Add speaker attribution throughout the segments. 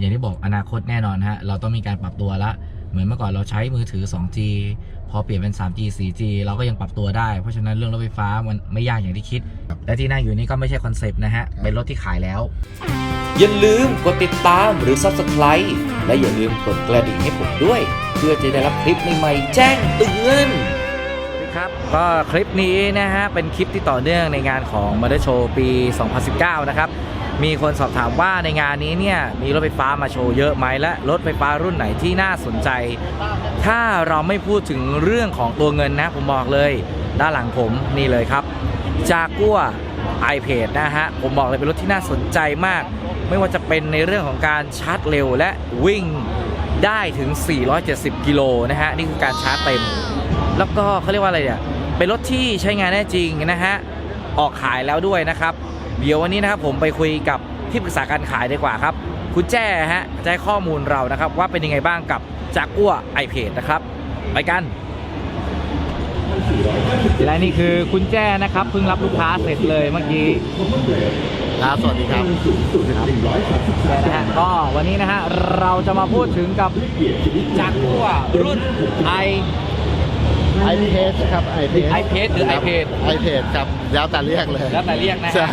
Speaker 1: อย่างที่บอกอนาคตแน่นอนฮะเราต้องมีการปรับตัวละ เหมือนเมื่อก่อนเราใช้มือถือ 2G พอเปลี่ยนเป็น 3G 4G เราก็ยังปรับตัวได้ เพราะฉะนั้นเรื่องรถไฟฟ้ามันไม่ยากอย่างที่คิด และที่นั่งอยู่นี่ก็ไม่ใช่คอนเซปต์นะฮะ เป็นรถที่ขายแล้ว
Speaker 2: อย่าลืมกดติดตามหรือ Subscribe และอย่าลืมกดกระดิ่งให้ผมด้วย เพื่อจะได้รับคลิปใหม่ๆแจ้งเตือน
Speaker 1: ครับก็คลิปนี้นะฮะเป็นคลิปที่ต่อเนื่องในงานของ m o t o r Show ปี 2019 นะครับ มีคนสอบถามว่าในงานนี้เนี่ยมีรถไฟฟ้ามาโชว์เยอะไหมและรถไฟฟ้ารุ่นไหนที่น่าสนใจ ถ้าเราไม่พูดถึงเรื่องของตัวเงินนะผมบอกเลย ด้านหลังผมนี่เลยครับจากัว iPad นะฮะผมบอกเลยเป็นรถที่น่าสนใจมาก ไม่ว่าจะเป็นในเรื่องของการชาร์จเร็วและวิ่งได้ถึง 470 กิโลนะฮะนี่คือการชาร์จเต็ม แล้วก็เขาเรียกว่าอะไรเนี่ยเป็นรถที่ใช้งานได้จริงนะฮะออกขายแล้วด้วยนะครับ เดี๋ยววันนี้นะครับผมไปคุยกับที่ปรึกษาการขายดีกว่าครับ คุณแจ้ฮะจะให้ข้อมูลเรานะครับ ว่าเป็นยังไงบ้างกับจากกัวไอเพจนะครับ ไปกันและนี่คือคุณแจ้นะครับเพิ่งรับลูกค้าเสร็จเลยเมื่อกี้
Speaker 3: ครับสวัสดีครับ
Speaker 1: นะฮะก็วันนี้นะฮะเราจะมาพูดถึงกับจากกัวรุ่นไอ
Speaker 3: ไอเพจครับไอเพจ
Speaker 1: iPad หรือ iPad
Speaker 3: ไอเพจครับแล้วแต่เรียกเลย
Speaker 1: แล้วแต่เรียกนะฮะ
Speaker 3: ใช่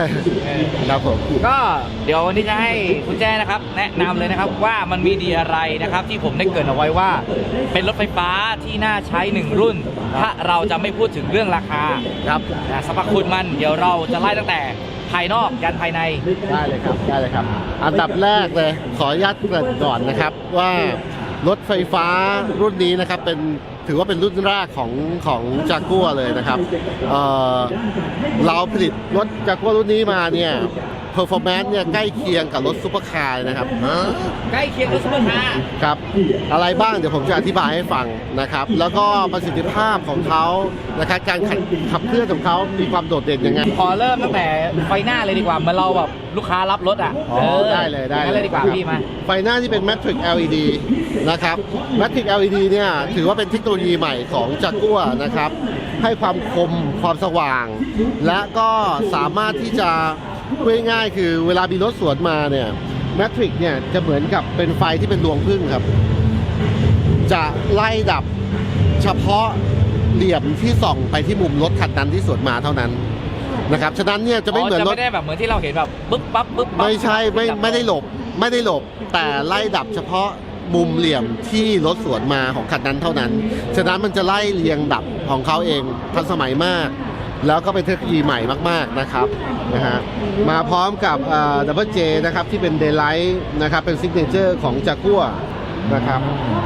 Speaker 1: เออ
Speaker 3: ครับผม
Speaker 1: ก็เดี๋ยววันนี้จะให้คุณแจ้นะครับ แนะนำเลยนะครับว่ามันมีดีอะไรนะครับ ที่ผมได้เกรินเอาไว้ว่า เป็นรถไฟฟ้าที่น่าใช้หนึ่งรุ่น ถ้าเราจะไม่พูดถึงเรื่องราคา
Speaker 3: ครับ
Speaker 1: นะสรรพคุณมันเดี๋ยวเราจะไล่ตั้งแต่ภายนอกยันภายใน
Speaker 3: ได้เลยครับได้เลยครับ อันดับแรกเลยขออนุญาตเกริ่นก่อนนะครับว่ารถไฟฟ้ารุ่นนี้นะครับเป็น ถือว่าเป็นรุ่นแรกของของจากัวเลยนะครับเอ่อเราผลิตรถจากัวรุ่นนี้มาเนี่ยเพอร์ฟอร์แมนซ์เนี่ยใกล้เคียงกับรถซุปเปอร์คาร์เลยนะครับ
Speaker 1: ใกล้เคียงกับซุปเปอร์คาร์
Speaker 3: ครับอะไรบ้างเดี๋ยวผมจะอธิบายให้ฟังนะครับ แล้วก็ประสิทธิภาพของเขานะครับการขับขับเคลื่อนของเขามีความโดดเด่นยังไง
Speaker 1: ขอเริ่มตั้งแต่ไฟหน้าเลยดีกว่าเหมื่อนเราแบบลูกค้ารับรถอะ
Speaker 3: อ๋อได้เลยได้
Speaker 1: งั้นเลยดีกว่า
Speaker 3: ครับ
Speaker 1: พี่มา
Speaker 3: ไฟหน้าที่เป็น Matrix LED นะครับ Matrix LED เนี่ยถือว่าเป็นเทคโนโลยีใหม่ของจากกัวนะครับ ให้ความคมความสว่าง และก็สามารถที่จะพูดง่ายๆคือเวลามีรถสวนมาเนี่ย Matrix เนี่ยจะเหมือนกับเป็นไฟที่เป็นดวงพึ่งครับ จะไล่ดับเฉพาะเหลี่ยมที่ส่องไปที่มุมรถคันนั้นที่สวนมาเท่านั้นนะครับ ฉะนั้นเนี่ยจะไม่เหมือน
Speaker 1: จะ
Speaker 3: รถ
Speaker 1: ไม่ได้แบบเหมือนที่เราเห็นแบบปึ๊บปั๊บปึ๊บปั๊บ
Speaker 3: ไม่ใช่ไม่ไม่ได้หลบไม่ได้หลบแต่ไล่ดับเฉพาะ มุมเหลี่ยมที่รถสวนมาของคันนั้นเท่านั้น ฉะนั้นมันจะไล่เรียงดับของเขาเองทันสมัยมาก แล้วก็เป็นเทคโนโลยีใหม่มากๆนะครับนะฮะมาพร้อมกับดับเบิลเจนะครับที่เป็นเดย์ไลท์นะครับเป็นซิกเนเจอร์ของจากัวนะครับ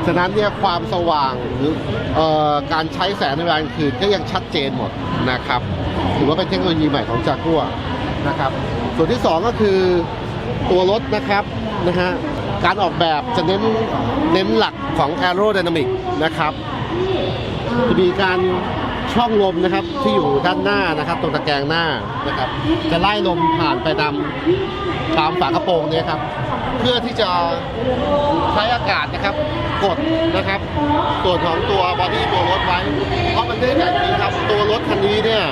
Speaker 3: ฉะนั้นเนี่ยความสว่างหรือเอ่อการใช้แสงในเวลากลางคืนก็ยังชัดเจนหมดนะครับถือว่าเป็นเทคโนโลยีใหม่ของจากัวนะครับ ส่วนที่ 2 ก็คือตัวรถนะครับนะฮะ การออกแบบจะเน้นเน้นหลักของ aerodynamic นะครับจะมีการช่องลมนะครับที่อยู่ด้านหน้านะครับ ตรงตะแกรงหน้านะครับ จะไล่ลมผ่านไปตามตามฝากระโปรงนี่ยครับ เพื่อที่จะใช้อากาศนะครับ กดนะครับส่วนของตัวบอดี้ตัวรถไว้ เพราะมันได้แบบนี้ครับ ตัวรถคันนี้เนี่ย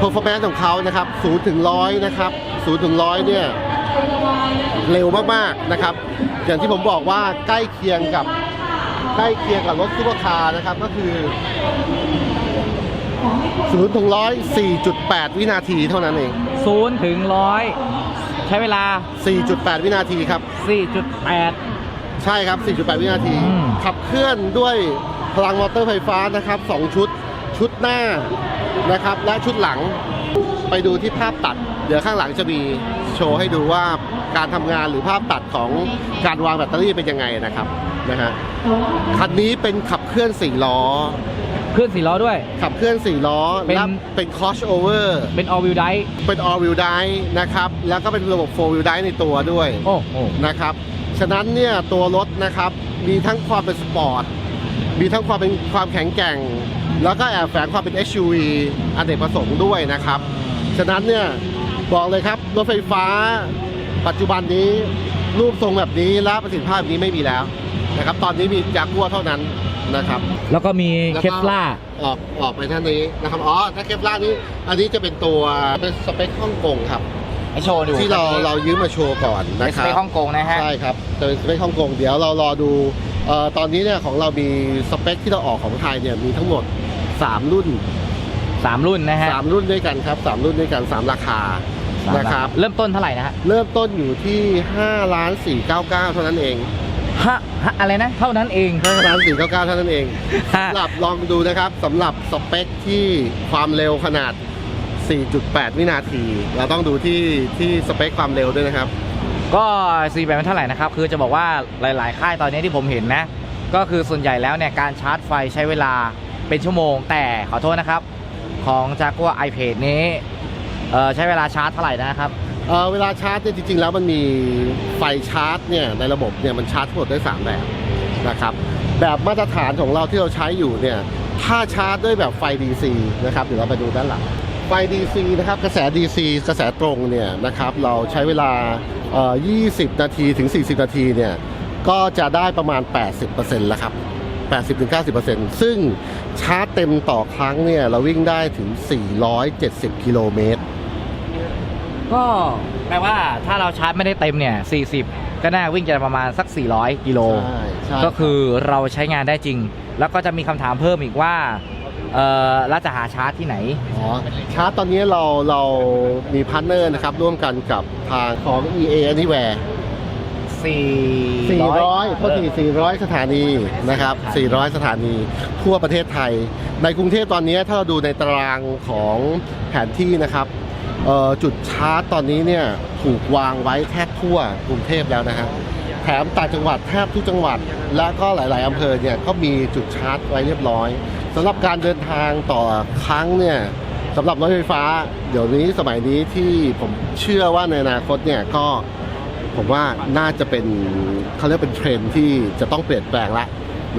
Speaker 3: performance ของเขานะครับ0ถึง100นะครับ0ถึง100เนี่ย เร็วมากๆนะครับ อย่างที่ผมบอกว่าใกล้เคียงกับใกล้เคียงกับรถซุปเปอร์คาร์นะครับ ก็คือ0ถึง100 4.8วินาทีเท่านั้นเอง
Speaker 1: ศูนย์ถึงร้อยใช้เวลา
Speaker 3: 4.8 วินาทีครับ
Speaker 1: 4.8
Speaker 3: ใช่ครับ 4.8 วินาที
Speaker 1: อืม
Speaker 3: ขับเคลื่อนด้วยพลังมอเตอร์ไฟฟ้านะครับ 2 ชุด ชุดหน้านะครับ และชุดหลัง ไปดูที่ภาพตัด เดี๋ยวข้างหลังจะมีโชว์ให้ดูว่า การทำงานหรือภาพตัดของการวางแบตเตอรี่เป็นยังไงนะครับนะฮะคันนี้เป็นขับเคลื่อน4ล้อ
Speaker 1: ขึ้นสี่ล้อด้วย
Speaker 3: ขับเคลื่อน4ล้อ
Speaker 1: เป็น
Speaker 3: และเป็น cross over
Speaker 1: เป็น all wheel drive
Speaker 3: เป็น all wheel drive นะครับ แล้วก็เป็นระบบ4 wheel drive ในตัวด้วย
Speaker 1: โอ้โห
Speaker 3: นะครับ ฉะนั้นเนี่ยตัวรถนะครับมีทั้งความเป็นสปอร์ตมีทั้งความเป็นความแข็งแกร่ง แล้วก็แอบแฝงความเป็น SUV อเนกประสงค์ด้วยนะครับ ฉะนั้นเนี่ยบอกเลยครับ รถไฟฟ้า ปัจจุบันนี้รูปทรงแบบนี้และประสิทธิภาพแบบนี้ไม่มีแล้วนะครับ ตอนนี้มีจากัวเท่านั้นนะครับ
Speaker 1: แล้วก็มี
Speaker 3: แล้ว
Speaker 1: เค
Speaker 3: ก็
Speaker 1: ปล่า
Speaker 3: ออกออกไปท่านนี้นะครับอ๋อถ้าเคปล่านี้ อันนี้จะเป็นตัวเป็นสเปคฮ่องกงครับ
Speaker 1: ให้โชว์ดู
Speaker 3: ที่เราเรายืมมาโชว์ก่อน
Speaker 1: ใน
Speaker 3: นะ
Speaker 1: ส
Speaker 3: ครั
Speaker 1: เป
Speaker 3: บ
Speaker 1: คฮ่องกงนะฮะ
Speaker 3: ใช่ครับจะเป็นสเปคฮ่องกงเดี๋ยวเรารอดูเอ่อตอนนี้เนี่ยของเรามีสเปคที่เราออกของไทยเนี่ยมีทั้งหมด 3 รุ่น
Speaker 1: สามรุ่นนะฮะ
Speaker 3: 3 รุ่นด้วยกันครับ 3 รุ่นด้วยกัน 3 ราคา
Speaker 1: สาม
Speaker 3: นะครับ
Speaker 1: เริ่มต้นเท่าไหร่นะฮะ
Speaker 3: เริ่มต้นอยู่ที่5ล้าน499 เท่านั้นเอง
Speaker 1: ฮะฮะอะไรนะ เท่านั้นเอง
Speaker 3: 5ล้าน499 เท่านั้นเอง
Speaker 1: ฮะ
Speaker 3: สำหรับลองดูนะครับสำหรับสเปคที่ความเร็วขนาด 4.8 วินาที เราต้องดูที่ที่สเปคความเร็วด้วยนะครับ
Speaker 1: ก็ซีแบนเท่าไหร่นะครับ คือจะบอกว่าหลาย ๆ ค่ายตอนนี้ที่ผมเห็นนะ ก็คือส่วนใหญ่แล้วเนี่ยการชาร์จไฟใช้เวลาเป็นชั่วโมง แต่ขอโทษนะครับ ของจากัว iPad นี้ เออใช้เวลาชาร์จเท่าไหร่นะครับ
Speaker 3: เอ่อเวลาชาร์จเนี่ยจริงๆ แล้วมันมีไฟชาร์จเนี่ยในระบบเนี่ยมันชาร์จทั้งหมดได้ 3 แบบนะครับแบบมาตรฐานของเราที่เราใช้อยู่เนี่ยถ้าชาร์จด้วยแบบไฟ DC นะครับเดี๋ยวเราไปดูด้านหลังไฟ DC นะครับกระแส DC กระแสตรงเนี่ยนะครับเราใช้เวลาเอ่อ20 นาทีถึง 40 นาทีเนี่ยก็จะได้ประมาณ 80%แล้วครับ80-90%ซึ่งชาร์จเต็มต่อครั้งเนี่ยเราวิ่งได้ถึง 470 กิโลเมตร
Speaker 1: ก็แปลว่าถ้าเราชาร์จไม่ได้เต็มเนี่ย 40 ก็น่าวิ่งจะประมาณสัก 400 กิโล
Speaker 3: ใช่ใช่
Speaker 1: ก็คือเราใช้งานได้จริง แล้วก็จะมีคำถามเพิ่มอีกว่าเออแล้วจะหาชาร์จที่ไหน
Speaker 3: อ๋อชาร์จตอนนี้เราเรามีพาร์ทเนอร์นะครับ ร่วมกันกับทางของ EA Anywhere
Speaker 1: 400
Speaker 3: 400ก็ที400 สถานีนะครับ 400 สถานีทั่วประเทศไทย ในกรุงเทพตอนนี้ถ้าเราดูในตารางของแผนที่นะครับเอ่อ จุดชาร์จตอนนี้เนี่ยถูกวางไว้แทบทั่วกรุงเทพแล้วนะฮะแถมต่างจังหวัดแทบทุกจังหวัด และก็หลาย ๆอำเภอเนี่ยก็มีจุดชาร์จไว้เรียบร้อยสำหรับการเดินทางต่อครั้งเนี่ยสำหรับรถไฟฟ้า เดี๋ยวนี้สมัยนี้ที่ผมเชื่อว่าในอนาคตเนี่ยก็ผมว่าน่าจะเป็นเขาเรียกเป็นเทรนที่จะต้องเปลี่ยนแปลงละ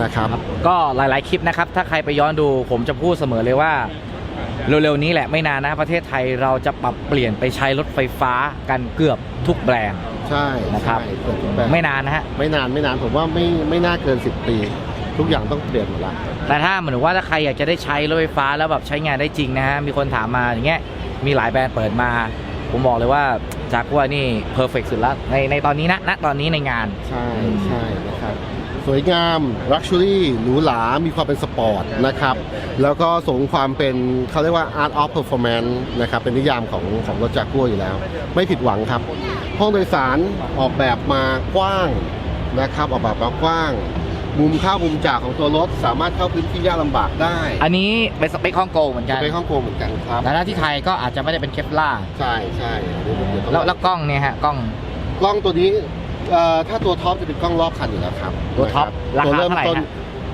Speaker 3: นะครับ
Speaker 1: ก็หลาย ๆ คลิปนะครับ ถ้าใครไปย้อนดูผมจะพูดเสมอเลยว่า เร็วๆนี้แหละไม่นานนะประเทศไทยเราจะปรับเปลี่ยนไปใช้รถไฟฟ้ากันเกือบทุกแบรนด์
Speaker 3: ใช่
Speaker 1: นะครับ
Speaker 3: ใช่เปลี่ยนแปลง
Speaker 1: ไม่นานนะฮะ
Speaker 3: ไม่นานไม่นานผมว่าไม่ไม่น่าเกิน 10 ปี ทุกอย่างต้องเปลี่ยนหมดละ
Speaker 1: แต่ถ้าเหมือนว่าถ้าใครอยากจะได้ใช้รถไฟฟ้าแล้วแบบใช้งานได้จริงนะฮะ มีคนถามมาอย่างเงี้ยมีหลายแบรนด์เปิดมา ผมบอกเลยว่าจากว่านี่เพอร์เฟกสุดละในในตอนนี้นะณตอนนี้ในงาน
Speaker 3: ใช่ใช่นะครับ สวยงามลักชัวรี่หรูหรา มีความเป็นสปอร์ตนะครับ แล้วก็สงความเป็นเขาเรียกว่า Art of Performance นะครับ เป็นนิยามของของรถจากัวอยู่แล้ว ไม่ผิดหวังครับ ห้องโดยสารออกแบบมากว้างนะครับ ออกแบบมากว้าง มุมเข้ามุมจากของตัวรถ สามารถเข้าพื้นที่ยากลำบากได้
Speaker 1: อันนี้เป็นสเปคฮ่องกงเหมือนกัน
Speaker 3: เป็นห้องโกงเหมือนกันครับ
Speaker 1: แต่ถ้าที่ไทยก็อาจจะไม่ได้เป็นเคปล่า
Speaker 3: ใช่ใช่เดี๋ยวเดี๋ยวต้อง
Speaker 1: แล้วแล้วกล้องเนี่ยฮะกล้อง
Speaker 3: กล้องตัวนี้ เอ่อถ้าตัวท็อปจะเป็นกล้องรอบคันอยู่แล้วครับ
Speaker 1: ตัวท็อป
Speaker 3: นะ
Speaker 1: รา
Speaker 3: ตัว
Speaker 1: คา
Speaker 3: เริ่ม
Speaker 1: เท่าไหร่
Speaker 3: ต้น
Speaker 1: ฮะ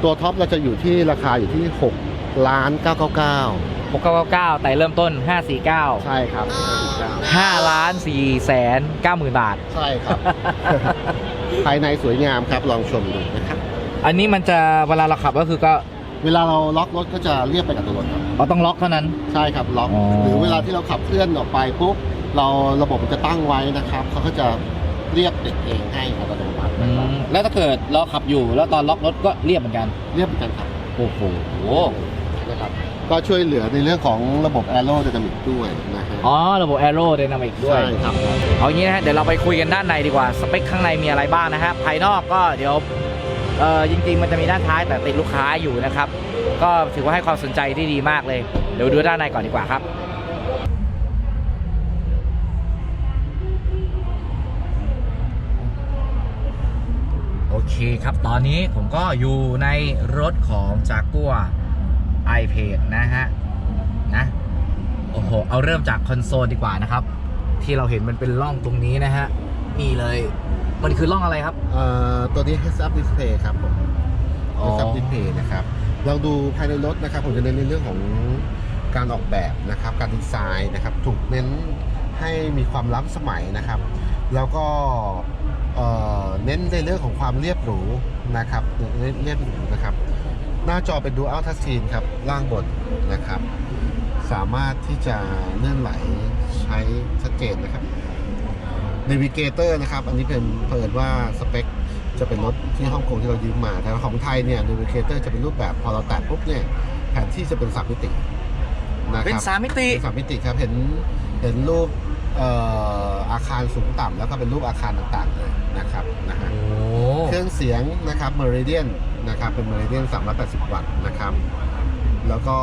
Speaker 3: ตัวท็อปเราจะอยู่ที่ราคาอยู่ที่6ล้าน999
Speaker 1: 699 แต่เริ่มต้น 549
Speaker 3: ใช่ครับ
Speaker 1: 5ล้าน4แสน9หมื่นบาท
Speaker 3: ใช่ครับ ภายในสวยงามครับลองชมดูนะครับ
Speaker 1: อันนี้มันจะเวลาเราขับก็คือก็
Speaker 3: เวลาเราล็อกรถก็จะเรียบไปกับตัวรถครับ
Speaker 1: เราต้องล็อกเท่านั้น
Speaker 3: ใช่ครับล็อก
Speaker 1: อ๋อ
Speaker 3: หรือเวลาที่เราขับเคลื่อนออกไปปุ๊บเราระบบมันจะตั้งไว้นะครับเขาก็จะ เรียบติดเองให้อัตโนมัติ
Speaker 1: อืมแล้วถ้าเกิดเราขับอยู่แล้วตอนล็อกรถก็เรียบเหมือนกัน
Speaker 3: เรียบเหมือนกันครับ
Speaker 1: โอ้โห
Speaker 3: นะครับก็ช่วยเหลือในเรื่องของระบบ aerodynamic ด้วยนะฮะ
Speaker 1: อ๋อ ระบบ Aero Dynamic ด้วย
Speaker 3: ใช่ครับ
Speaker 1: เอางี้นะฮะ เดี๋ยวเราไปคุยกันด้านในดีกว่า สเปคข้างในมีอะไรบ้างนะฮะ ภายนอกก็เดี๋ยว เอ่อจริง ๆ มันจะมีด้านท้ายแต่ติดลูกค้าอยู่นะครับ ก็ถือว่าให้ความสนใจที่ดีมากเลย เดี๋ยวดูด้านในก่อนดีกว่าครับ เคครับ ตอนนี้ผมก็อยู่ในรถของจากัว i p a d นะฮะ นะ โอ้โห เอาเริ่มจากคอนโซลดีกว่านะครับ ที่เราเห็นมันเป็นร่องตรงนี้นะฮะ นี่เลย มันคือร่องอะไรครับ
Speaker 3: เอ่อ ตัวนี้ heads up display ครับผม
Speaker 1: อ๋อ
Speaker 3: heads up display นะครับ ลองดูภายในรถนะครับ ผมจะเน้นในเรื่องของการออกแบบนะครับ การดีไซน์นะครับ ถูกเน้นให้มีความล้ำสมัยนะครับ แล้วก็ เอ่อเน้นในเรื่องของความเรียบหรูนะครับเรียบเรียบหรูนะครับ หน้าจอเป็น dual touch screen ครับล่างบนนะครับ สามารถที่จะเลื่อนไหลใช้ชัดเจนนะครับ Navigator นะครับ อันนี้เป็นเปิดว่าสเปคจะเป็นรถที่ฮ่องกงที่เรายืมมา แต่ของไทยเนี่ย Navigator จะเป็นรูปแบบพอเราแตะปุ๊บเนี่ยแผนที่จะเป็นสามมิตินะ
Speaker 1: เป็น
Speaker 3: ครับ
Speaker 1: สามมิติ
Speaker 3: เป็นสามมิติครับเห็นเห็นรูปเอ่ออาคารสูงต่ำแล้วก็เป็นรูปอาคารต่างๆเลยนะครับนะฮะ
Speaker 1: โอ้
Speaker 3: เครื่องเสียงนะครับ Meridian นะครับเป็น Meridian 380 วัตต์นะครับ แล้วก็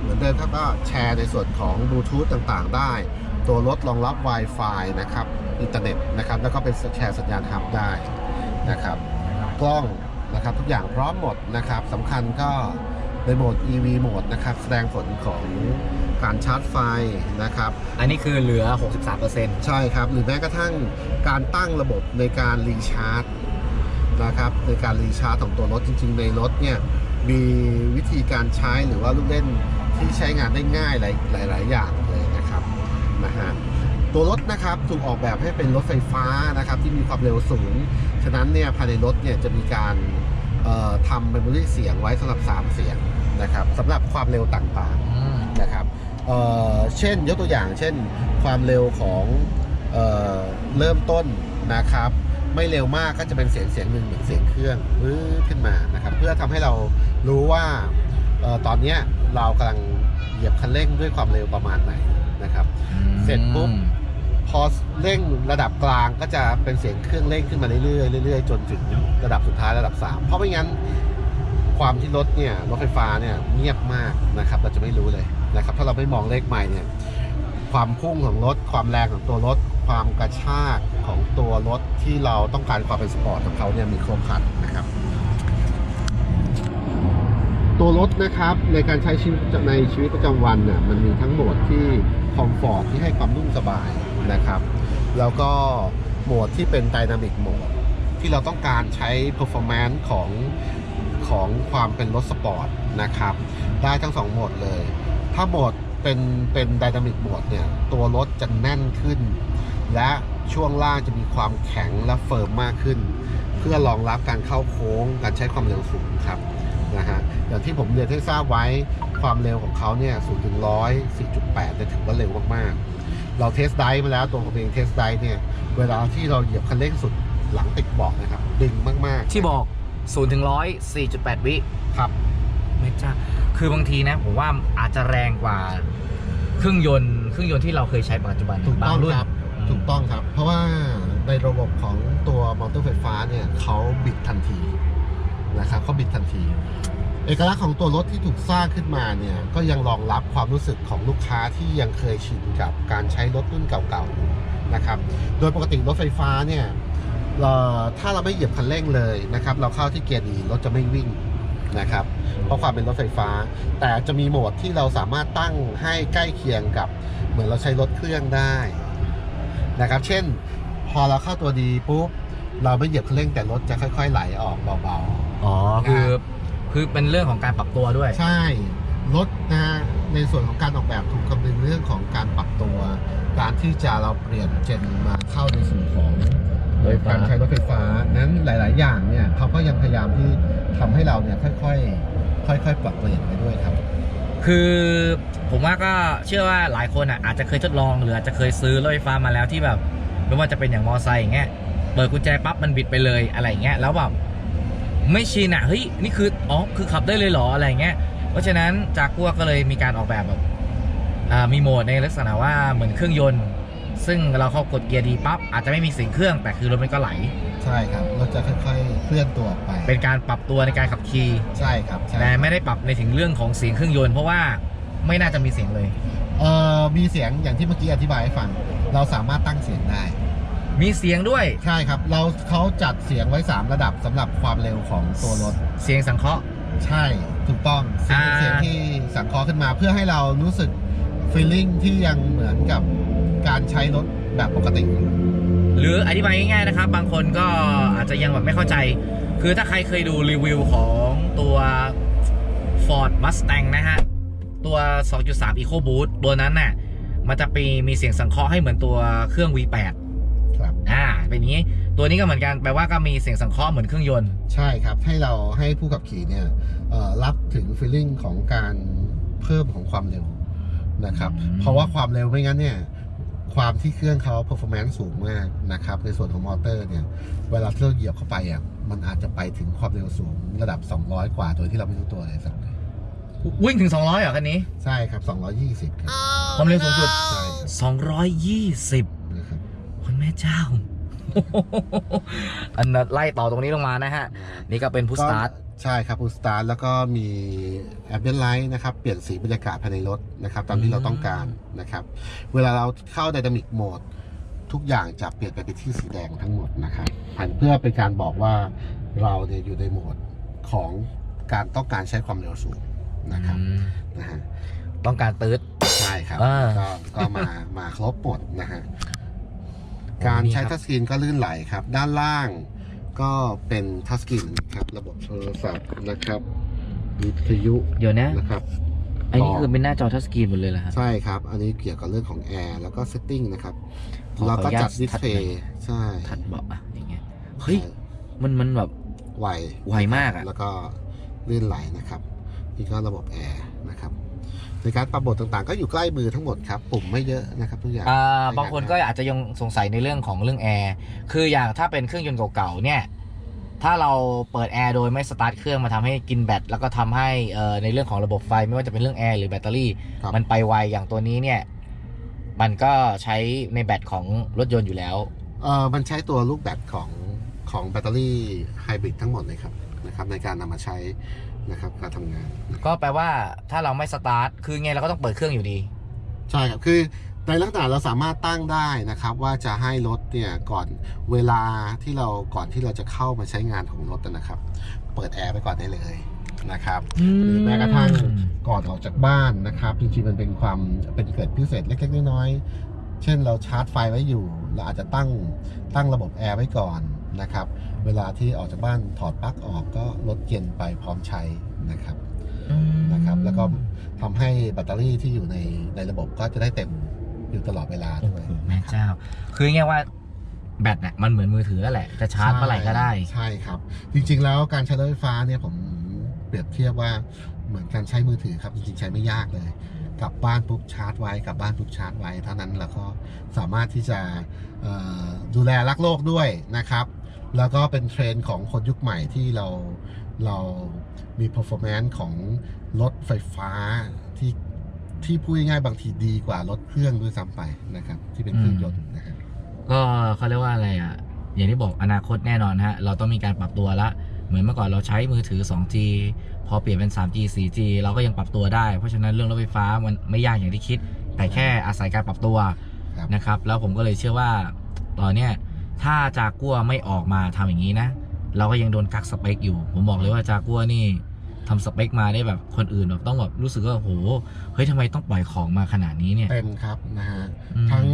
Speaker 3: เหมือนเดิมครับก็แชร์ในส่วนของบลูทูธต่างๆ ได้ ตัวรถรองรับ Wi-Fi นะครับอินเทอร์เน็ตนะครับแล้วก็เป็นแชร์สัญญาณฮับได้นะครับกล้องนะครับทุกอย่างพร้อมหมดนะครับสำคัญก็ ในโหมด EV โหมดนะครับแสดงผลของการชาร์จไฟนะครับ
Speaker 1: อันนี้คือเหลือ 63%
Speaker 3: ใช่ครับ หรือแม้กระทั่งการตั้งระบบในการรีชาร์จนะครับในการรีชาร์จของตัวรถจริง ๆ ในรถเนี่ยมีวิธีการใช้หรือว่าลูกเล่นที่ใช้งานได้ง่ายหลายหลายๆอย่างเลยนะครับนะฮะตัวรถนะครับถูกออกแบบให้เป็นรถไฟฟ้านะครับที่มีความเร็วสูง ฉะนั้นเนี่ยภายในรถเนี่ยจะมีการเอ่อทำเมมโมรีเสียงไว้สำหรับ 3 เสียง นะครับสำหรับความเร็วต่างๆนะครับเอ่อเช่นยกตัวอย่างเช่นความเร็วของเอ่อเริ่มต้นนะครับ ไม่เร็วมากก็จะเป็นเสียงเสียงหนึ่งเหมือนเสียงเครื่องวื้อขึ้นมานะครับ เพื่อทำให้เรารู้ว่าเออตอนเนี้ยเรากำลังเหยียบคันเร่งด้วยความเร็วประมาณไหนนะครับ เสร็จปุ๊บ พอเร่งระดับกลางก็จะเป็นเสียงเครื่องเร่งขึ้นมาเรื่อยๆเรื่อยๆจนถึงระดับสุดท้ายระดับ 3 เพราะไม่งั้น ความที่รถเนี่ยรถไฟฟ้าเนี่ยเงียบมากนะครับ เราจะไม่รู้เลยนะครับ ถ้าเราไม่มองเลขไมล์เนี่ยความพุ่งของรถ ความแรงของตัวรถ ความกระชากของตัวรถที่เราต้องการความเป็นสปอร์ตของเขาเนี่ยมีครบครันนะครับ ตัวรถนะครับในการใช้ชีวิตในชีวิตประจำวันน่ะมันมีทั้งโหมดที่คอมฟอร์ตที่ให้ความนุ่มสบายนะครับ แล้วก็โหมดที่เป็นไดนามิกโหมดที่เราต้องการใช้ performance ของ ของความเป็นรถสปอร์ตนะครับ ได้ทั้งสองโหมดเลย ถ้าโหมดเป็นเป็นไดนามิกโหมดเนี่ย ตัวรถจะแน่นขึ้น และช่วงล่างจะมีความแข็งและเฟิร์มมากขึ้น เพื่อรองรับการเข้าโค้งการใช้ความเร็วสูงครับนะฮะอย่างที่ผมเรียนให้ทราบไว้ความเร็วของเขาเนี่ย0ถึง100 4.8เนี่ยถือว่าเร็วมากๆ เราเทสไดฟ์มาแล้วตัวผมเองเทสไดฟ์เนี่ย เวลาที่เราเหยียบคันเร่งสุดหลังติดบาะนะครับ ดึงมากๆ
Speaker 1: ที่บอก 0ถึง100 4.8วิ
Speaker 3: ๆครับ
Speaker 1: ไม่จ้าคือบางทีนะผมว่าอาจจะแรงกว่าเครื่องยนต์เครื่องยนต์ที่เราเคยใช้ปัจจุบัน
Speaker 3: ถูกต้อง
Speaker 1: บางรุ่น
Speaker 3: ครับ ถูกต้องครับ เพราะว่าในระบบของตัวมอเตอร์ไฟฟ้าเนี่ยเขาบิดทันทีนะครับเขาบิดทันที เอกลักษณ์ของตัวรถที่ถูกสร้างขึ้นมาเนี่ยก็ยังรองรับความรู้สึกของลูกค้าที่ยังเคยชินกับการใช้รถรุ่นเก่าๆอยู่นะครับ โดยปกติรถไฟฟ้าเนี่ยเอ่อ ถ้าเราไม่เหยียบคันเร่งเลยนะครับ เราเข้าที่เกียร์ดีรถจะไม่วิ่งนะครับ เพราะความเป็นรถไฟฟ้า แต่จะมีโหมดที่เราสามารถตั้งให้ใกล้เคียงกับ เหมือนเราใช้รถเครื่องได้นะครับ เช่น พอเราเข้าตัวดีปุ๊บเราไม่เหยียบคันเร่งแต่รถจะค่อย ๆ ไหลออกเบาๆ
Speaker 1: อ๋อ คือคือเป็นเรื่องของการปรับตัวด้วย
Speaker 3: ใช่ รถนะฮะในส่วนของการออกแบบถูกคำนึงเรื่องของการปรับตัว การที่จะเราเปลี่ยนเจนมาเข้าในส่วนของ
Speaker 1: รถไฟฟ้า
Speaker 3: การใช้รถไฟฟ้านั้นหลาย ๆ อย่างเนี่ยเขาก็ยังพยายามที่ทำให้เราเนี่ยค่อย ๆ ค่อย ๆ ปรับเปลี่ยนไปด้วยครับ
Speaker 1: คือผมว่าก็เชื่อว่าหลายคนอะอาจจะเคยทดลองหรืออาจจะเคยซื้อรถไฟฟ้ามาแล้วที่แบบไม่ว่าจะเป็นอย่างมอไซค์อย่างเงี้ยเปิดกุญแจปั๊บมันบิดไปเลยอะไรอย่างเงี้ยแล้วแบบไม่ชินอะเฮ้ยนี่คืออ๋อคือขับได้เลยเหรออะไรอย่างเงี้ยเพราะฉะนั้นจากกัวก็เลยมีการออกแบบแบบอ่ามีโหมดในลักษณะว่าเหมือนเครื่องยนต์ ซึ่งเราเข้ากดเกียร์ดีปั๊บอาจจะไม่มีเสียงเครื่องแต่คือรถมันก็ไหล
Speaker 3: ใช่ครับรถจะค่อยๆเคลื่อนตัวออกไป
Speaker 1: เป็นการปรับตัวในการขับขี่
Speaker 3: ใช่ครับใช่
Speaker 1: แต่ไม่ได้ปรับในถึงเรื่องของเสียงเครื่องยนต์เพราะว่าไม่น่าจะมีเสียงเลย
Speaker 3: เอ่อมีเสียงอย่างที่เมื่อกี้อธิบายให้ฟังเราสามารถตั้งเสียงได้
Speaker 1: มีเสียงด้วย
Speaker 3: ใช่ครับ เราเขาจัดเสียงไว้ 3 ระดับสำหรับความเร็วของตัวรถ
Speaker 1: เสียงสังเคราะห์
Speaker 3: ใช่ถูกต้องเสียง
Speaker 1: อ่า
Speaker 3: เสียงที่สังเคราะห์ขึ้นมาเพื่อให้เรารู้สึก feeling ที่ยังเหมือนกับ การใช้รถแบบปกติอยู่
Speaker 1: หรืออธิบายง่ายๆนะครับ บางคนก็อาจจะยังแบบไม่เข้าใจ คือถ้าใครเคยดูรีวิวของตัว Ford Mustang นะฮะ ตัว 2.3 EcoBoost ตัวนั้นน่ะ มันจะมีมีเสียงสังเคราะห์ให้เหมือนตัวเครื่อง V8
Speaker 3: ครับ
Speaker 1: อ่า เป็นอย่างนี้ ตัวนี้ก็เหมือนกัน แปลว่าก็มีเสียงสังเคราะห์เหมือนเครื่องยนต์
Speaker 3: ใช่ครับ ให้เราให้ผู้ขับขี่เนี่ยเอ่อรับถึง feeling ของการเพิ่มของความเร็วนะครับ
Speaker 1: อืม
Speaker 3: เพราะว่าความเร็วไม่งั้นเนี่ย ความที่เครื่องเขา performance สูงมากนะครับ ในส่วนของมอเตอร์เนี่ย เวลาที่เราเหยียบเข้าไปอะ มันอาจจะไปถึงความเร็วสูงระดับ 200 กว่าโดยที่เราไม่รู้ตัวเลยสักเลย
Speaker 1: วิ่งถึง 200เหรอคันนี้
Speaker 3: ใช่ครับ 220 ครับ
Speaker 1: ความเร็วสูงสุด
Speaker 3: ใช่ครับ
Speaker 1: 220
Speaker 3: นะครับ
Speaker 1: คนแม่เจ้า อันนั้นไล่ต่อตรงนี้ลงมานะฮะ นี่ก็เป็นผู้สตาร์ท
Speaker 3: ก็ ใช่ครับพุสตาร์ทแล้วก็มีแอ b เ e นไลท์นะครับ เปลี่ยนสีบรรยากาศภายในรถนะครับ ตามที่เราต้องการนะครับ เวลาเราเข้า Dynamic Mode ทุกอย่างจะเปลี่ยนไปเป็นที่สีแดงทั้งหมดนะครับผ่านเพื่อเป็นการบอกว่าเราเนี่ยอยู่ในโหมดของการต้องการใช้ความเร็วสูงนะครับ
Speaker 1: อืม
Speaker 3: นะฮะ
Speaker 1: ต้องการตืด
Speaker 3: ใช่ครับ
Speaker 1: อ่า
Speaker 3: ก็ก็มามาครบหมดนะฮะการใช้
Speaker 1: นี่ครับ
Speaker 3: ทัชสกรีนก็ลื่นไหลครับ ด้านล่าง ก็เป็นทัชสกรีนครับระบบโทรศัพท์นะครับวิทยุ
Speaker 1: เดี๋ยวนะ
Speaker 3: นะครับ
Speaker 1: อันนี้คือเป็นหน้าจอทัชสกรีนหมดเลยเหรอฮะ
Speaker 3: ใช่ครับ อันนี้เกี่ยวกับเรื่องของแอร์แล้วก็เซตติ้งนะครับ
Speaker 1: ขอ
Speaker 3: แล้วก็
Speaker 1: ขออนุญาต
Speaker 3: จัดดิสเพล
Speaker 1: ทัดหน่อย
Speaker 3: ย์ใช่
Speaker 1: ทัดเบาะอะอย่างเงี้ยเฮ้ย มันมันแบบ
Speaker 3: ไว
Speaker 1: ไวมากอะ
Speaker 3: แล้วก็ลื่นไหลนะครับนี่ก็ระบบแอร์นะครับ ในการปรับบทต่างๆ ก็อยู่ใกล้มือทั้งหมดครับปุ่มไม่เยอะนะครับทุกอย่าง
Speaker 1: อ่า
Speaker 3: ใช้
Speaker 1: บางคน
Speaker 3: ได้
Speaker 1: ก็อาจจะยังสงสัยในเรื่องของเรื่องแอร์คืออย่างถ้าเป็นเครื่องยนต์เก่าๆเนี่ยถ้าเราเปิดแอร์โดยไม่สตาร์ทเครื่องมาทำให้กินแบตแล้วก็ทำให้เอ่อในเรื่องของระบบไฟไม่ว่าจะเป็นเรื่องแอร์หรือแบตเตอรี่
Speaker 3: ครับ
Speaker 1: มันไปไวอย่างตัวนี้เนี่ยมันก็ใช้ในแบตของรถยนต์อยู่แล้ว
Speaker 3: เออมันใช้ตัวลูกแบตของของแบตเตอรี่ไฮบริดทั้งหมดเลยครับนะครับในการนำมาใช้ นะครับการทำงาน
Speaker 1: ก็แปลว่าถ้าเราไม่สตาร์ทคือไงเราก็ต้องเปิดเครื่องอยู่ดี
Speaker 3: ใช่ครับ คือในลักษณะเราสามารถตั้งได้นะครับ ว่าจะให้รถเนี่ยก่อนเวลาที่เราก่อนที่เราจะเข้ามาใช้งานของรถนะครับ เปิดแอร์ไปก่อนได้เลยนะครับหรือแม้กระทั่งก่อนออกจากบ้านนะครับจริงๆมันเป็นความเป็นเกิดพิเศษเล็กๆน้อยๆเช่นเราชาร์จไฟไว้อยู่ เราอาจจะตั้งตั้งระบบแอร์ไว้ก่อน นะครับ เวลาที่ออกจากบ้านถอดปลั๊กออกก็ลดเย็นไปพร้อมใช้นะครับนะครับ แล้วก็ทำให้แบตเตอรี่ที่อยู่ในในระบบก็จะได้เต็มอยู่ตลอดเวลา
Speaker 1: โอ้
Speaker 3: ด้วย
Speaker 1: โหแม่เจ้า คือไงว่าแบตเนี่ยมันเหมือนมือถือแล้วแหละ จะชาร์จเมื่อไหร่ก็ได้
Speaker 3: ใช่ครับ จริงๆแล้วการใช้รถไฟฟ้าเนี่ยผมเปรียบเทียบว่าเหมือนการใช้มือถือครับ จริงๆใช้ไม่ยากเลยกลับบ้านปุ๊บชาร์จไว้กลับบ้านปุ๊บชาร์จไว้เท่านั้นแล้วก็สามารถที่จะเอ่อดูแลรักโลกด้วยนะครับ แล้วก็เป็นเทรนด์ของคนยุคใหม่ที่เราเรามี performance ของรถไฟฟ้าที่ที่พูดง่ายๆบางทีดีกว่ารถเครื่องด้วยซ้ำไปนะครับ ที่เป็นเครื่องยนต์นะครับ
Speaker 1: ก็เขาเรียกว่าอะไรอะ อย่างที่บอกอนาคตแน่นอนฮะ เราต้องมีการปรับตัวละ เหมือนเมื่อก่อนเราใช้มือถือ 2G พอเปลี่ยนเป็น 3G 4G เราก็ยังปรับตัวได้ เพราะฉะนั้นเรื่องรถไฟฟ้ามันไม่ยากอย่างที่คิด แต่แค่อาศัยการปรับตัว
Speaker 3: ครับ
Speaker 1: นะครับ แล้วผมก็เลยเชื่อว่าตอนเนี้ย ถ้าจากัวไม่ออกมาทำอย่างนี้นะ เราก็ยังโดนกักสเปคอยู่ ผมบอกเลยว่าจากัวนี่ทำสเปคมาได้แบบคนอื่นแบบต้องแบบรู้สึกว่าโหเฮ้ยทำไมต้องปล่อยของมาขนาดนี้เนี่ย
Speaker 3: เต็มครับนะฮะ
Speaker 1: อืม
Speaker 3: ทั้ง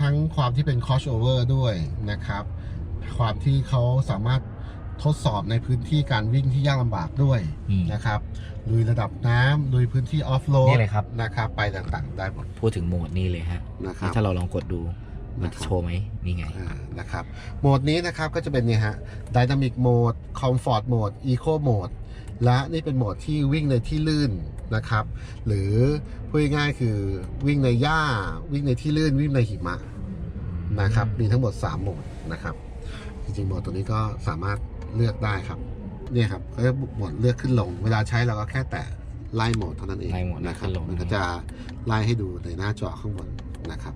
Speaker 3: ทั้งความที่เป็น crossover ด้วยนะครับ ความที่เขาสามารถทดสอบในพื้นที่การวิ่งที่ยากลำบากด้วย
Speaker 1: อืม
Speaker 3: นะครับลุยระดับน้ำลุยพื้นที่ออฟโรด
Speaker 1: นี่เลยครับ
Speaker 3: นะครับ ไปต่างๆ ได้หมด
Speaker 1: พูดถึงโหมดนี้เลยฮะ
Speaker 3: นะครับ
Speaker 1: ถ้าเราลองกดดู มัน
Speaker 3: นะค
Speaker 1: จะ
Speaker 3: รับ
Speaker 1: โชว์ไหมนี่ไง
Speaker 3: อ่านะครับโหมดนี้นะครับก็จะเป็นเนี่ยฮะ Dynamic Mode Comfort Mode Eco Mode และนี่เป็นโหมดที่วิ่งในที่ลื่นนะครับ หรือพูดง่ายๆคือวิ่งในหญ้า วิ่งในที่ลื่นวิ่งในหิมะนะครับ มีทั้งหมด 3 โหมดนะครับ จริงๆ โหมดตัวนี้ก็สามารถเลือกได้ครับเนี่ยครับก็จะโหมดเลือกขึ้นลง เวลาใช้เราก็แค่แตะไล่โหมดเท่านั้นเอง
Speaker 1: ไล่โหมด
Speaker 3: นะครับ
Speaker 1: ขึ้นลง
Speaker 3: มันก็จะไล่ให้ดูในหน้าจอข้างบนนะครับ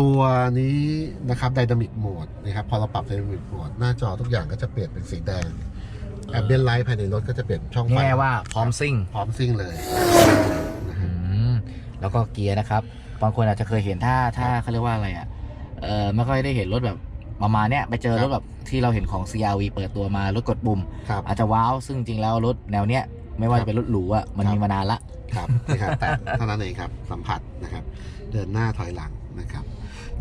Speaker 3: ตัวนี้นะครับ Dynamic Mode นะครับพอเราปรับ Dynamic Mode หน้าจอทุกอย่างก็จะเปลี่ยนเป็นสีแดงแอ b เบ n ไลท์ภายในรถก็จะเปลี่ยนช่องไฟ
Speaker 1: แง่ว่าพร้อมซิ่ง
Speaker 3: พร้อมซิ่งเลยนะ
Speaker 1: อื
Speaker 3: ฮะ
Speaker 1: มแล้วก็เกียร์นะครับบางคนอาจจะเคยเห็นถ้าถ้าเขาเรียกว่าอะไรอะเออไม่ค่อยได้เห็นรถแบบประมาณเนี้ยไปเจอรถแบบที่เราเห็นของ CRV เปิดตัวมารถกดปุ่ม
Speaker 3: ครับ
Speaker 1: อาจจะว้าวซึ่งจริงแล้วรถแนวเนี้ยไม่ว่าจะเป็นรถหรูอะมัน
Speaker 3: ครับ
Speaker 1: มีมานานละ
Speaker 3: ครับนี่ครับแต่เท่านั้นเองครับสัมผัสนะครับ เดินหน้าถอยหลังนะครับ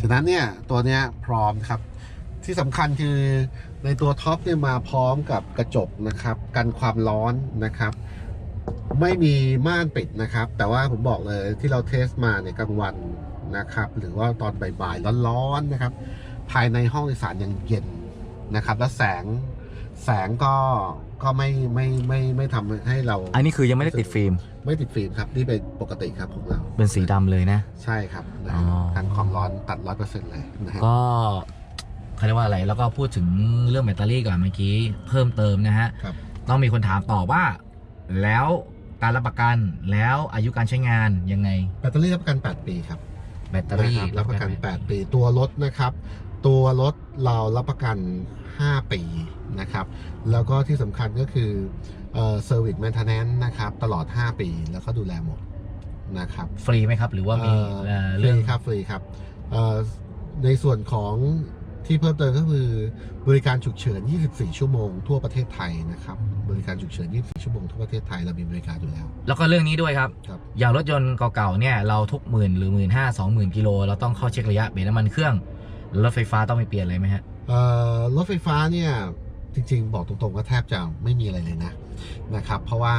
Speaker 3: ฉะนั้นเนี่ยตัวเนี้ยพร้อมครับ ที่สำคัญคือในตัวท็อปเนี่ยมาพร้อมกับกระจกนะครับ กันความร้อนนะครับ ไม่มีม่านปิดนะครับ แต่ว่าผมบอกเลยที่เราเทสมาเนี่ยกลางวันนะครับ หรือว่าตอนบ่ายๆร้อนๆนะครับ ภายในห้องโดยสารยังเย็นนะครับ และแสง แสงก็ก็ไม่ไม่ไม่ไม่ทำให้เรา
Speaker 1: อันนี้คือยังไม่ได้ติดฟิล์ม
Speaker 3: ไม่ติดฟิล์มครับ นี่เป็นปกติครับของเรา
Speaker 1: เป็นสีดำเลยนะ
Speaker 3: ใช่ครับนะ
Speaker 1: อ๋อ
Speaker 3: กันความร้อนตัดร้อยเปอร์เซ็นต์เลยนะฮะ
Speaker 1: ก็เขาเรียกว่าอะไร แล้วก็พูดถึงเรื่องแบตเตอรี่ก่อนเมื่อกี้เพิ่มเติมนะฮะ
Speaker 3: ครับ
Speaker 1: ต้องมีคนถามต่อว่า แล้วการรับประกันแล้วอายุการใช้งานยังไง
Speaker 3: แบตเตอรี่รับประกัน 8 ปีครับ
Speaker 1: แบตเตอรี่
Speaker 3: นะครับรับประกัน 8 ปีตัวรถนะครับ ตัวรถเรารับประกัน 5 ปีนะครับ แล้วก็ที่สำคัญก็คือเซอร์วิสแมนเทนแนนนะครับ ตลอด 5 ปี แล้วก็ดูแลหมดนะครับ
Speaker 1: ฟรีไหมครับ หรือว่ามี
Speaker 3: เอ่อ
Speaker 1: เอ่อ
Speaker 3: ฟ
Speaker 1: เรื่
Speaker 3: รี
Speaker 1: อง
Speaker 3: ครับฟรีครับเอ่อในส่วนของที่เพิ่มเติมก็คือบริการฉุกเฉิน 24 ชั่วโมงทั่วประเทศไทยนะครับ บริการฉุกเฉิน 24 ชั่วโมงทั่วประเทศไทยเรามีบริการอยู่แล้ว
Speaker 1: แล้วก็เรื่องนี้ด้วยครับ
Speaker 3: ครับ
Speaker 1: อย่างรถยนต์เก่าๆเนี่ยเราทุกหมื่นหรือหมื่นห้าสองหมื่นกิโลเราต้องเข้าเช็คระยะเปลี่ยนน้ำมันเครื่องแล้ว รถไฟฟ้าต้องไปเปลี่ยนอะไรไหมฮะ
Speaker 3: เอ่อรถไฟฟ้าเนี่ยจริงๆ บอกตรงๆว่าแทบจะไม่มีอะไรเลยนะนะครับเพราะว่า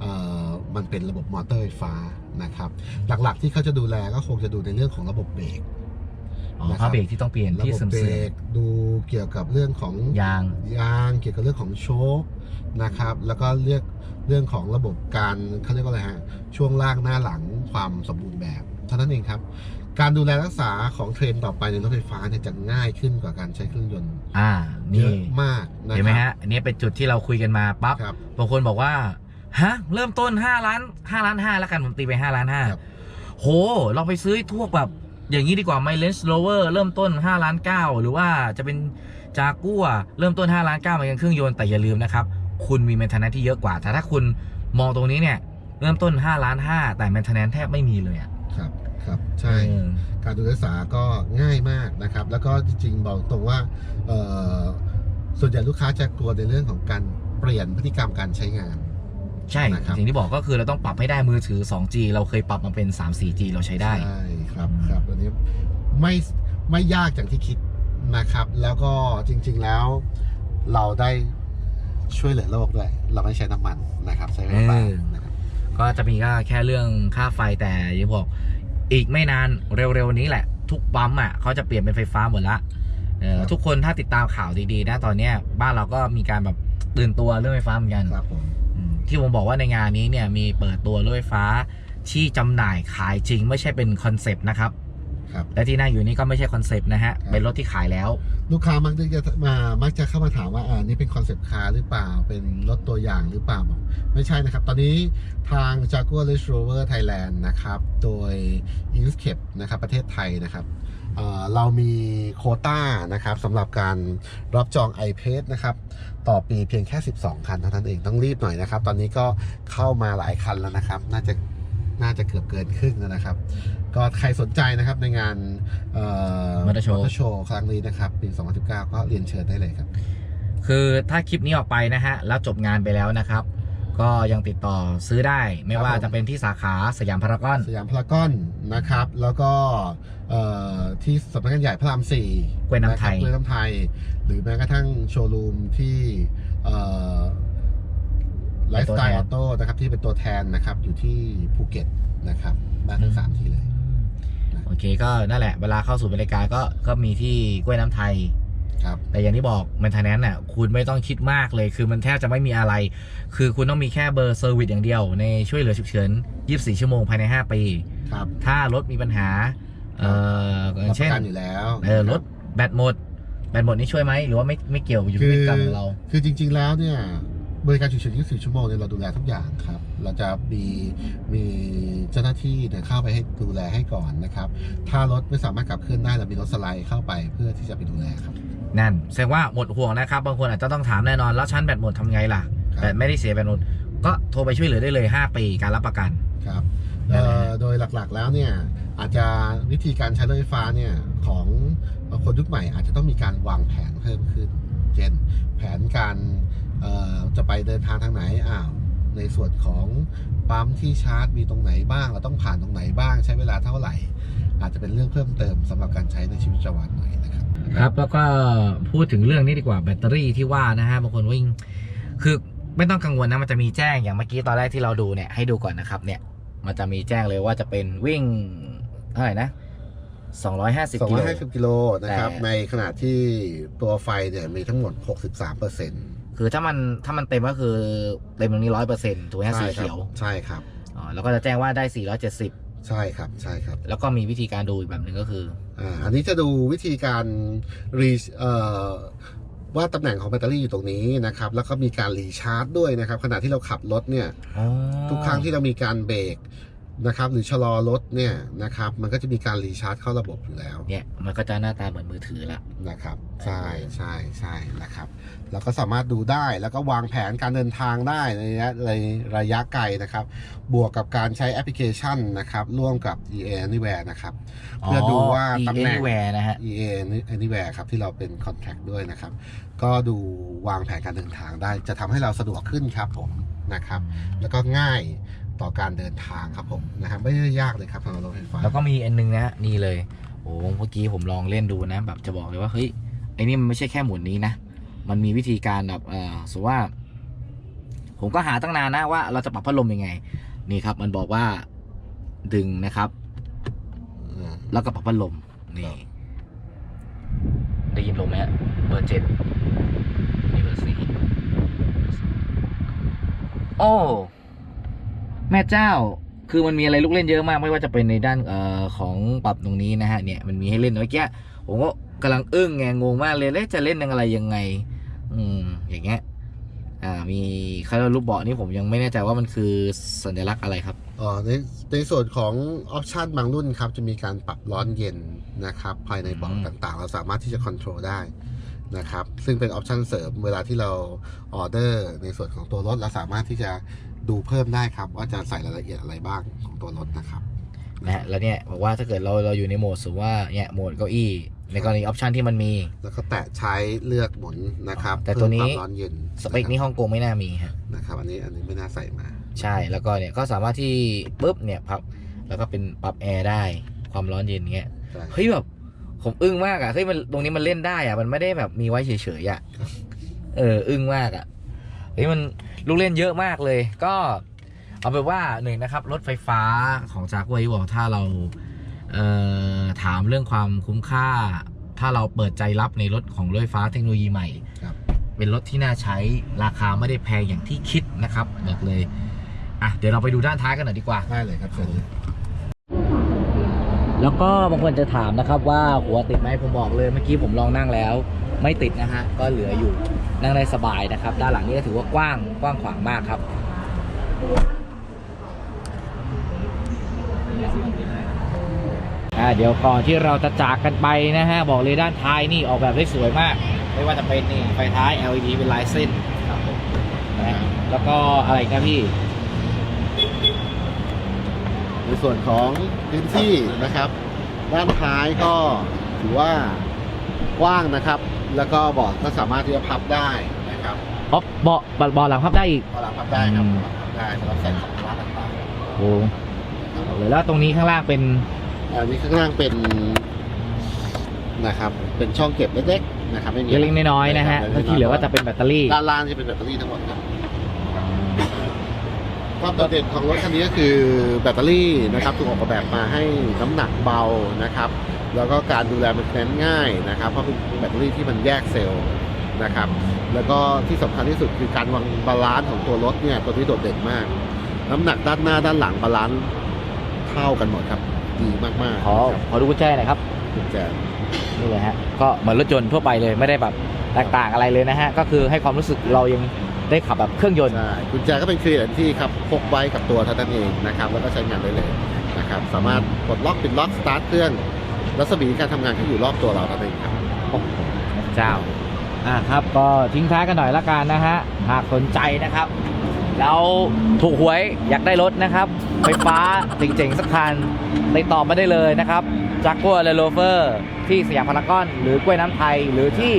Speaker 3: เอ่อมันเป็นระบบมอเตอร์ไฟฟ้านะครับหลักๆที่เขาจะดูแลก็คงจะดูในเรื่องของระบบเบรก
Speaker 1: อ๋อ
Speaker 3: นะครับ
Speaker 1: ผ้าเบรกที่ต้องเปลี่ยน
Speaker 3: ระ
Speaker 1: ที่
Speaker 3: บบ
Speaker 1: เสื่อม
Speaker 3: เบร
Speaker 1: เสื่อม
Speaker 3: กดูเกี่ยวกับเรื่องของ
Speaker 1: ยาง
Speaker 3: ยางเกี่ยวกับเรื่องของโชคนะครับแล้วก็เรียกเรื่องของระบบการเขาเรียกว่าอะไรฮะช่วงล่างหน้าหลังความสมบูรณ์แบบเท่านั้นเองครับ การดูแลรักษาของเทรนต่อไปในรถไฟฟ้าเนี่ยจะง่ายขึ้นกว่าการใช้เครื่องยนต์
Speaker 1: อ่า
Speaker 3: เย
Speaker 1: นี่
Speaker 3: อะมากนะ
Speaker 1: เห็นไหม
Speaker 3: ครั
Speaker 1: ฮะอันนี้เป็นจุดที่เราคุยกันมาปั๊บ
Speaker 3: ครับ
Speaker 1: บางคนบอกว่าฮะเริ่มต้น5ล้าน5ล้าน5แล้วกันผมตีไป5ล้าน
Speaker 3: ครับ
Speaker 1: 5โห เราไปซื้อพวกแบบอย่างนี้ดีกว่า m i l e a g e Rover เริ่มต้น5ล้าน9หรือว่าจะเป็นจากัวเริ่มต้น5ล้าน9เหมือนกันเครื่องยนต์แต่อย่าลืมนะครับ คุณมี maintenance ที่เยอะกว่าแต่ถ้าคุณมองตรงนี้เนี่ย เริ่มต้น5ล้าน5แต่ maintenance แทบไม่มีเลยอะ
Speaker 3: ครับครับใช่
Speaker 1: เออ
Speaker 3: การดูแลรักษาก็ง่ายมากนะครับ แล้วก็จริงๆบอกตรงว่าเอ่อส่วนใหญ่ลูกค้าจะกลัวในเรื่องของการเปลี่ยนพฤติกรรมการใช้งาน
Speaker 1: ใช่
Speaker 3: นะครับ
Speaker 1: สิ่งที่บอกก็คือเราต้องปรับให้ได้มือถือ 2G เราเคยปรับมาเป็น 3 4G เราใช้ได้
Speaker 3: ใช่ครับครับอันนี้ไม่ไม่ยากอย่างที่คิดนะครับ แล้วก็จริง ๆแล้วเราได้ช่วยเหลือโลกด้วย เราไม่ใช้น้ำมันนะครับ ใช้ไฟฟ้า
Speaker 1: เออ
Speaker 3: นะครับ
Speaker 1: ก็จะมีก็แค่เรื่องค่าไฟแต่อยังบอกอีกไม่นานเร็วๆนี้แหละ ทุกปั๊มอะเขาจะเปลี่ยนเป็นไฟฟ้าหมดละเออ
Speaker 3: ครับ
Speaker 1: ทุกคนถ้าติดตามข่าวดีๆนะตอนเนี้ยบ้านเราก็มีการแบบตื่นตัวเรื่องไฟฟ้าเหมือนกัน
Speaker 3: ครับผม
Speaker 1: อืมที่ผมบอกว่าในงานนี้เนี่ยมีเปิดตัวรถไฟฟ้าที่จำหน่ายขายจริงไม่ใช่เป็นคอนเซปต์นะครับ
Speaker 3: ครับ
Speaker 1: และที่นั่งอยู่นี่ก็ไม่ใช่คอนเซปต์นะฮะ
Speaker 3: ครับ
Speaker 1: เป็นรถที่ขายแล้ว
Speaker 3: ลูกค้ามักจะมามักจะเข้ามาถามว่าอ่านี่เป็นคอนเซปต์คาร์หรือเปล่าเป็นรถตัวอย่างหรือเปล่าบอกไม่ใช่นะครับ ตอนนี้ทาง Jaguar Land Rover Thailand นะครับ โดย i n s c a p e นะครับประเทศไทยนะครับเอ่อเรามีโควต้านะครับสำหรับการรับจอง iPad นะครับ ต่อปีเพียงแค่ 12 คันเท่านั้นเองต้องรีบหน่อยนะครับ ตอนนี้ก็เข้ามาหลายคันแล้วนะครับ น่าจะน่าจะเกือบเกินครึ่งแล้วนะครับ ก็ใครสนใจนะครับในงานเอ่อ
Speaker 1: Motor Show
Speaker 3: โชว์ครั้งนี้นะครับปี 2019 ก็เรียนเชิญได้เลยครับ
Speaker 1: คือถ้าคลิปนี้ออกไปนะฮะ แล้วจบงานไปแล้วนะครับ ก็ยังติดต่อซื้อได้ ไม่ว่า
Speaker 3: ครับผม
Speaker 1: จะเป็นที่สาขาสยามพารากอน
Speaker 3: สยามพารากอนนะครับ แล้วก็เอ่อที่สำนักงานใหญ่พระรามสี่
Speaker 1: กล้วยน้ำไทยะ
Speaker 3: ครับกล้วยน้ำไทย หรือแม้กระทั่งโชว์รูมที่ไลฟ์สไตล์ออโต้นะครับที่เป็นตัวแทนนะครับอยู่ที่ภูเก็ตนะครับมาทั้งสามที่เลย
Speaker 1: โอเคก็นั่นแหละ เวลาเข้าสู่บริการก็ก็มีที่กล้วยน้ำไทย
Speaker 3: ครับ
Speaker 1: แต่อย่างที่บอกมันทนแนนน่ะคุณไม่ต้องคิดมากเลย คือมันแทบจะไม่มีอะไร คือคุณต้องมีแค่เบอร์เซอร์วิสอย่างเดียว ในช่วยเหลือฉุกเฉิน 24 ชั่วโมงภายใน 5 ปี
Speaker 3: ครับ
Speaker 1: ถ้ารถมีปัญหา เอ่ออย่า
Speaker 3: รับ
Speaker 1: ง
Speaker 3: ป
Speaker 1: เช่น
Speaker 3: ระกันอยู่แล้ว
Speaker 1: เออรถแบตหมด แบตหมดนี่ช่วยไหมหรือว่าไม่ไม่เกี่ยวอยู่
Speaker 3: คื
Speaker 1: ที่
Speaker 3: อ
Speaker 1: พฤติกรรมของเรา
Speaker 3: คือจริง ๆ แล้วเนี่ย บริการฉุกเฉิน24ชั่วโมงเนี่ยเราดูแลทุกอย่างครับ เราจะมีมีเจ้าหน้าที่เนี่ยเข้าไปให้ดูแลให้ก่อนนะครับ ถ้ารถไม่สามารถขับเคลื่อนได้เรามีรถสไลด์เข้าไปเพื่อที่จะไปดูแลครับ
Speaker 1: นั่นแสดงว่าหมดห่วงนะครับ บางคนอาจจะต้องถามแน่นอน แล้วชั้นแบตหมดทำไงล่ะ
Speaker 3: ครับ
Speaker 1: แบตไม่ได้เสียแบตหมด ก็โทรไปช่วยเหลือได้เลย 5 ปีการรับประกัน
Speaker 3: ครับ
Speaker 1: นั่
Speaker 3: เอ่
Speaker 1: นแหละ
Speaker 3: อโดยหลักๆแล้วเนี่ยอาจจะวิธีการใช้รถไฟฟ้าเนี่ยของคนยุคใหม่อาจจะต้องมีการวางแผนเพิ่มขึ้น เช่นแผนการเอ่อ จะไปเดินทางทางไหนอ้าวในส่วนของปั๊มที่ชาร์จมีตรงไหนบ้าง เราต้องผ่านตรงไหนบ้างใช้เวลาเท่าไหร่ อาจจะเป็นเรื่องเพิ่มเติมสำหรับการใช้ในชีวิตประจำวันหน่อยนะครับ
Speaker 1: ครับแล้วก็พูดถึงเรื่องนี้ดีกว่าแบตเตอรี่ที่ว่านะฮะบางคนวิ่ง คือไม่ต้องกังวลนะมันจะมีแจ้งอย่างเมื่อกี้ตอนแรกที่เราดูเนี่ยให้ดูก่อนนะครับเนี่ยมันจะมีแจ้งเลยว่าจะเป็นวิ่งเท่าไหร่นะ250 กิโล
Speaker 3: 250กิโลนะครับ
Speaker 1: แต่
Speaker 3: ในขณะที่ตัวไฟเนี่ยมีทั้งหมด 63เปอร์เซ็นต์
Speaker 1: คือถ้ามันถ้ามันเต็มก็คือเต็มตรงนี้ร้อยเปอร์เซ็นต์ถูกไหมฮะสีเขียว
Speaker 3: ใช่ครับ
Speaker 1: อ๋อแล้วก็จะแจ้งว่าได้470
Speaker 3: ใช่ครับใช่ครับ
Speaker 1: แล้วก็มีวิธีการดูอีกแบบหนึ่งก็คือ
Speaker 3: อ่าอันนี้จะดูวิธีการรีเอ่อว่าตำแหน่งของแบตเตอรี่อยู่ตรงนี้นะครับ แล้วก็มีการรีชาร์จด้วยนะครับ ขณะที่เราขับรถเนี่ย
Speaker 1: อ๋อ
Speaker 3: ทุกครั้งที่เรามีการเบรก นะครับหรือชะลอรถเนี่ยนะครับ มันก็จะมีการรีชาร์จเข้าระบบอยู่แล้ว
Speaker 1: เนี่ยมันก็จะหน้าตาเหมือนมือถือละ
Speaker 3: นะครับ ใช่ใช่ใช่นะครับเราก็สามารถดูได้แล้วก็วางแผนการเดินทางได้ในระยะในระยะไกลนะครับ บวกกับการใช้แอปพลิเคชันนะครับร่วมกับ EA Anywhere นะครับเพื่อดูว่าตำแหน่ง
Speaker 1: แหวนนะฮะ
Speaker 3: EA Anywhere ครับที่เราเป็น Contract ด้วยนะครับ ก็ดูวางแผนการเดินทางได้ จะทำให้เราสะดวกขึ้นครับผมนะครับ แล้วก็ง่าย ต่อการเดินทางครับผมนะครับไม่ได้ยากเลยครับสำหรับรถไฟฟ้า
Speaker 1: แล้วก็มีอันนึงนะนี่เลยโอ้เมื่อกี้ผมลองเล่นดูนะ แบบจะบอกเลยว่าเฮ้ยไอ้นี่มันไม่ใช่แค่หมุนนี้นะ มันมีวิธีการแบบเออสมมติว่า ผมก็หาตั้งนานนะว่าเราจะปรับพัดลมยังไง นี่ครับ มันบอกว่าดึงนะครับแล้วก็ปรับพัดลมนี่ได้ยินลมไหมเบอร์เจ็ดนี่เบอร์สี่โอ้ แม่เจ้าคือมันมีอะไรลูกเล่นเยอะมากไม่ว่าจะเป็นในด้านเอ่อของปรับตรงนี้นะฮะเนี่ยมันมีให้เล่นเมื่อกี้ผมก็กำลังอึ้งไงงงมากเลยแล้วจะเล่นอะไรยังไง อืมอย่างเงี้ยอ่ามีเขาเรียกว่ารูปเบาะนี่ผมยังไม่แน่ใจว่ามันคือสัญลักษณ์อะไรครับ
Speaker 3: อ๋อในในส่วนของออปชันบางรุ่นครับ จะมีการปรับร้อนเย็นนะครับภายในเบาะ
Speaker 1: อืม
Speaker 3: ต่างๆ เราสามารถที่จะคอนโทรลได้นะครับซึ่งเป็นออปชันเสริมเวลาที่เราออเดอร์ในส่วนของตัวรถเราสามารถที่จะ ดูเพิ่มได้ครับ ว่าจะใส่รายละเอียดอะไรบ้างของตัวรถนะครับ
Speaker 1: นะฮะแล้วเนี่ยบอกว่าถ้าเกิดเราเราอยู่ในโหมดสมมติว่าเนี่ยโหมดเก้าอี้ในกรณีออปชันที่มันมี
Speaker 3: แล้วก็แตะใช้เลือกหมุนนะครับ
Speaker 1: แต่ตัวนี้
Speaker 3: เพิ่มความร้อนเย็น
Speaker 1: สเปคนี้ฮ่องกงไม่น่ามีฮะ
Speaker 3: นะครับอันนี้อันนี้ไม่น่าใส่มา
Speaker 1: ใช่แล้วก็เนี่ยก็สามารถที่ปุ๊บเนี่ยพับแล้วก็เป็นปรับแอร์ได้ความร้อนเย็นเงี้ย
Speaker 3: ใช่
Speaker 1: เฮ้ยแบบผมอึ้งมากอะเฮ้ยมันตรงนี้มันเล่นได้อะมันไม่ได้แบบมีไว้เฉยๆอะเอออึ้งมากอะเฮ้ยมัน ลูกเล่นเยอะมากเลย ก็เอาเป็นว่าหนึ่งนะครับ รถไฟฟ้าของจากไวบอกถ้าเราเอ่อถามเรื่องความคุ้มค่า ถ้าเราเปิดใจรับในรถของรถไฟฟ้าเทคโนโลยีใหม่
Speaker 3: ครับ
Speaker 1: เป็นรถที่น่าใช้ราคาไม่ได้แพงอย่างที่คิดนะครับบอกเลยอะเดี๋ยวเราไปดูด้านท้ายกันหน่อยดีกว่า
Speaker 3: ได้เลยครับเชิญเลย
Speaker 1: แล้วก็บางคนจะถามนะครับว่าหัวติดไหมผมบอกเลยเมื่อกี้ผมลองนั่งแล้ว ไม่ติดนะฮะก็เหลืออยู่นั่งได้สบายนะครับ ด้านหลังนี่ก็ถือว่ากว้างกว้างขวางมากครับอ่าเดี๋ยวก่อนที่เราจะจากกันไปนะฮะบอกเลยด้านท้ายนี่ออกแบบได้สวยมาก ไม่ว่าจะเป็นนี่ไฟท้าย LED เป็นลายเส้นครับผมแล้วก็อะไรครับพี่
Speaker 3: ในส่วนของพื้นที่นะครับ ด้านท้ายก็ถือว่ากว้างนะครับ แล้วก็เบาะก็สามารถที่จะพับได้นะครับ
Speaker 1: เพราะเบาะเบาะหลังพับได้อีก
Speaker 3: เบาะหลังพับได้ครับ
Speaker 1: อืม
Speaker 3: พับได้สำหรับใส่ของร้านต่าง
Speaker 1: โอ้บอกเลยแล้วตรงนี้ข้างล่างเป็น
Speaker 3: ๆอันนี้ข้างล่างเป็นนะครับ เป็นช่องเก็บเล็กๆนะครับไม่มี
Speaker 1: เล็กๆน้อยๆนะฮะ
Speaker 3: ล็
Speaker 1: แล้ว
Speaker 3: กๆ
Speaker 1: ที่เหลือก็จะเป็นแบตเตอรี่
Speaker 3: ด้านล่างจะเป็นแบตเตอรี่ทั้งหมดครับ ความโดดเด่นของรถคันนี้ก็คือแบตเตอรี่นะครับถูกออกแบบมาให้น้ำหนักเบานะครับ แล้วก็การดูแลมันแนง่ายนะครับ เพราะเป็นแบตเตอรี่ที่มันแยกเซลล์นะครับ แล้วก็ที่สำคัญที่สุดคือการวางบาลานซ์ของตัวรถเนี่ยตัวนี้โดดเด่นมาก น้ำหนักด้านหน้าด้านหลังบาลานซ์เท่ากันหมดครับดีมากๆ
Speaker 1: ขอ
Speaker 3: นะครับ
Speaker 1: ขอดูกุญแจหน่อยครับ
Speaker 3: กุญแจ
Speaker 1: นี่เลยฮะก็เหมือนรถยนต์ทั่วไปเลยไม่ได้แบบแตกต่างอะไรเลยนะฮะก็คือให้ความรู้สึกเรายัง ได้ขับแบบเครื่องยนต์
Speaker 3: ใช่กุญแจก็เป็นเคลียร์ที่ครับพกไว้กับตัวเท่านั้นเองนะครับแล้วก็ใช้งานได้เลยนะครับสามารถกดล็อกปิดล็อกสตาร์ทเครื่องรัศมีการทำงานที่อยู่รอบตัวเราเท่านั้นเองครับ
Speaker 1: โอ้โหเจ้าอ่าครับก็ทิ้งท้ายกันหน่อยละกันนะฮะหากสนใจนะครับแล้วถูกหวยอยากได้รถนะครับ ไฟฟ้าเจ๋งๆสักคันติดต่อมาได้เลยนะครับจากกัวเลโลเฟอร์ที่สยามพารากอน หรือกล้วยน้ำไทยหรือที่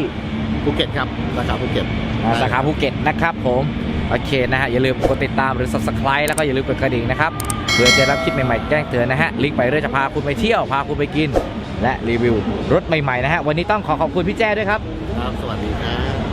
Speaker 3: ภูเก็ตครับราคาภูเก็ต
Speaker 1: อ่า สาขาภูเก็ตนะครับผมโอเคนะฮะอย่าลืมกดติดตามหรือ subscribe แล้วก็อย่าลืมกดกระดิ่งนะครับเพื่อจะรับคลิปใหม่ๆแจ้งเตือนนะฮะลิงก์ไปเรื่อยจะพาคุณไปเที่ยวพาคุณไปกิน และรีวิวรถใหม่ๆนะฮะวันนี้ต้องขอขอบคุณพี่แจ้ด้วยครับ
Speaker 3: ครับสวัสดีครับ